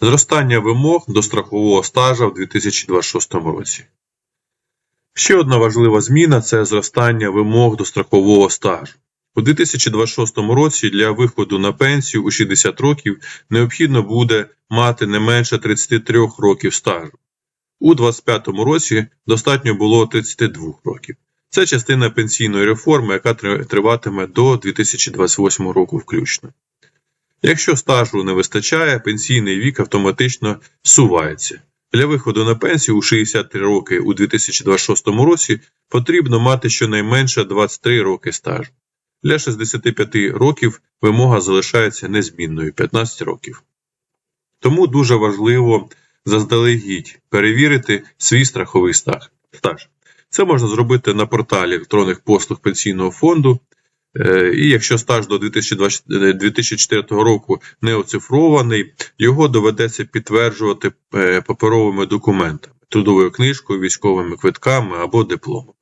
Зростання вимог до страхового стажа в 2026 році. Ще одна важлива зміна це зростання вимог до страхового стажу. У 2026 році для виходу на пенсію у 60 років необхідно буде мати не менше 33 років стажу. У 2025 році достатньо було 32 років. Це частина пенсійної реформи, яка триватиме до 2028 року включно. Якщо стажу не вистачає, пенсійний вік автоматично сувається. Для виходу на пенсію у 63 роки у 2026 році потрібно мати щонайменше 23 роки стажу. Для 65 років вимога залишається незмінною 15 років. Тому дуже важливо заздалегідь перевірити свій страховий стаж. Це можна зробити на порталі електронних послуг пенсійного фонду. Е, І якщо стаж до 2020 е, 2004 року не оцифрований, його доведеться підтверджувати е, паперовими документами, трудовою книжкою, військовими квитками або дипломом.